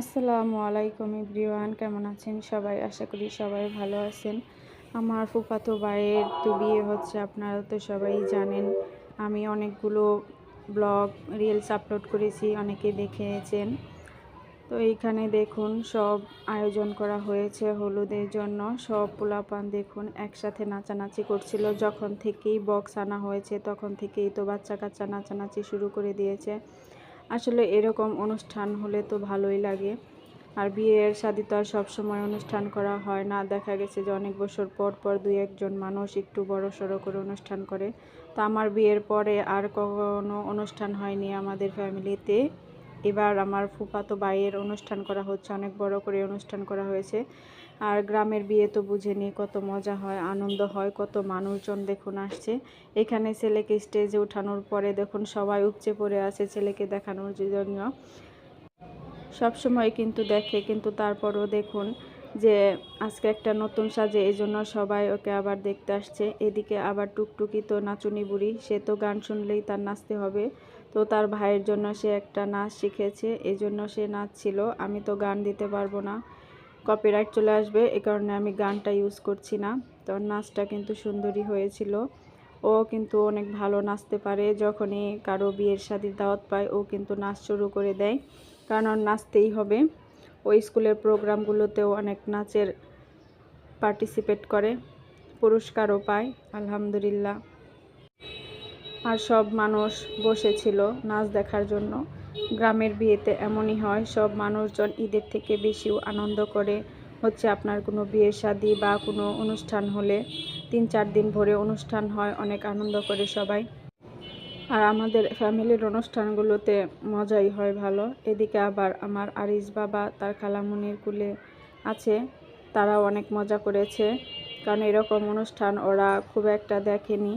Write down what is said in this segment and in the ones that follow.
আসসালামু আলাইকুম ইব্রিওয়ান কেমন আছেন সবাই? আশা করি সবাই ভালো আছেন। আমার ফুফাতো ভাইয়ের তো বিয়ে হচ্ছে, আপনারা তো সবাই জানেন। আমি অনেকগুলো ব্লগ, রিলস আপলোড করেছি, অনেকে দেখেছেন। তো এইখানে দেখুন, সব আয়োজন করা হয়েছে হলুদের জন্য। সব পোলাপান দেখুন, একসাথে নাচানাচি করছিল। যখন থেকেই বক্স আনা হয়েছে, তখন থেকেই তো বাচ্চা কাচ্চা নাচানাচি শুরু করে দিয়েছে। আসলে এরকম অনুষ্ঠান হলে তো ভালোই লাগে। আর বিয়ের শাদি তো আর সবসময় অনুষ্ঠান করা হয় না। দেখা গেছে যে অনেক বছর পর পর দুই একজন মানুষ একটু বড় সড়ো করে অনুষ্ঠান করে। তা আমার বিয়ের পরে আর কখনো অনুষ্ঠান হয়নি আমাদের ফ্যামিলিতে এবার আমার ফুফাতো ভাইয়ের অনুষ্ঠান করা হচ্ছে, অনেক বড় করে অনুষ্ঠান করা হয়েছে। আর গ্রামের বিয়ে তো বুঝে নিয়ে কত মজা হয়, আনন্দ হয়, কত মানুষজন দেখুন আসছে। এখানে ছেলেকে স্টেজে ওঠানোর পরে দেখুন সবাই উপচে পড়ে আছে ছেলেকে দেখানোর জন্য। সবসময় কিন্তু দেখে, কিন্তু তারপরও দেখুন যে আজকে একটা নতুন সাজে, এই জন্য সবাই ওকে আবার দেখতে আসছে। এদিকে আবার টুকটুকি তো নাচুনি বুড়ি, সে তো গান শুনলেই তার নাচতে হবে। তো তার ভাইয়ের জন্য সে একটা নাচ শিখেছে, এই জন্য সে নাচছিল। আমি তো গান দিতে পারব না। কপিরাইট চলে আসবে, এ কারণে আমি গানটা ইউজ করছি না। তো নাচটা কিন্তু সুন্দরী হয়েছিল। ও কিন্তু অনেক ভালো নাচতে পারে, যখনই কারও বিয়ের শাদির দাওয়াত পায়, ও কিন্তু নাচ শুরু করে দেয়। কারণ ওর নাচতেই হবে। ওই স্কুলের প্রোগ্রামগুলোতেও অনেক নাচের পার্টিসিপেট করে, পুরস্কারও পায়, আলহামদুলিল্লাহ। আর সব মানুষ বসেছিল নাচ দেখার জন্য। গ্রামের বিয়েতে এমনই হয়, সব মানুষজন ঈদের থেকে বেশিও আনন্দ করে। হচ্ছে আপনার কোনো বিয়ে শাদি বা কোনো অনুষ্ঠান হলে তিন চার দিন ভরে অনুষ্ঠান হয়, অনেক আনন্দ করে সবাই। আর আমাদের ফ্যামিলির অনুষ্ঠানগুলোতে মজাই হয় ভালো। এদিকে আবার আমার আরিস বাবা তার খালামুনির কুলে আছে, তারাও অনেক মজা করেছে। কারণ এরকম অনুষ্ঠান ওরা খুব একটা দেখেনি।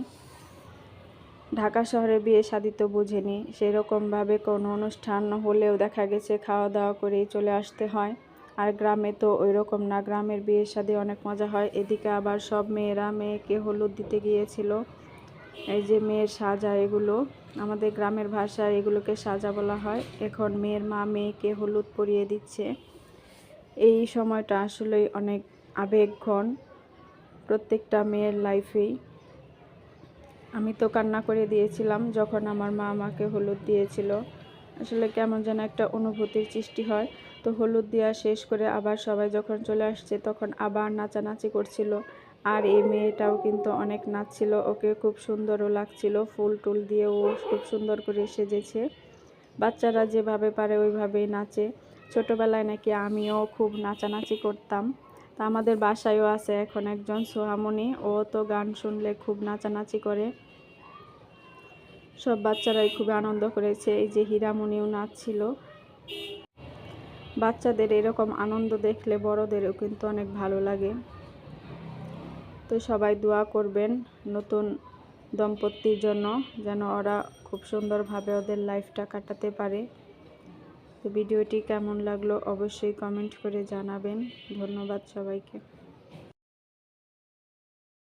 ঢাকা শহরে বিয়ে শাদি তো বুঝেনি। সেরকমভাবে কোনো অনুষ্ঠান হলেও দেখা গেছে খাওয়া দাওয়া করেই চলে আসতে হয়। আর গ্রামে তো ওই রকম না, গ্রামের বিয়ে শাদি অনেক মজা হয়। এদিকে আবার সব মেয়েরা মেয়েকে হলুদ দিতে গিয়েছিল। এই যে মেয়ের সাজা এগুলো, আমাদের গ্রামের ভাষায় এগুলোকে সাজা বলা হয়। এখন মেয়ের মা মেয়েকে হলুদ পরিয়ে দিচ্ছে। এই সময়টা আসলেই অনেক আবেগঘন। প্রত্যেকটা মেয়ের লাইফেই আমি তো কান্না করে দিয়েছিলাম যখন আমার মা আমাকে হলুদ দিয়েছিল। আসলে কেমন যেন একটা অনুভূতির সৃষ্টি হয়। তো হলুদ দেওয়া শেষ করে আবার সবাই যখন চলে আসছে তখন আবার নাচানাচি করছিল। আর এই মেয়েটাও কিন্তু অনেক নাচছিল, ওকে খুব সুন্দরও লাগছিল। ফুল টুল দিয়ে ও খুব সুন্দর করে সেজেছে। বাচ্চারা যেভাবে পারে ওইভাবেই নাচে। ছোটোবেলায় নাকি আমিও খুব নাচানাচি করতাম। তা আমাদের বাসায়ও আছে এখন একজন সোহামণি। ও তো গান শুনলে খুব নাচানাচি করে। সব বাচ্চারাই খুব আনন্দ করেছে, এই যে হীরামণিও নাচছিল। বাচ্চাদের এরকম আনন্দ দেখলে বড়দেরও কিন্তু অনেক ভালো লাগে। তো সবাই দোয়া করবেন নতুন দম্পতির জন্য, যেন ওরা খুব সুন্দরভাবে ওদের লাইফটা কাটাতে পারে। ভিডিওটি কেমন লাগল অবশ্যই কমেন্ট করে জানাবেন। ধন্যবাদ সবাইকে।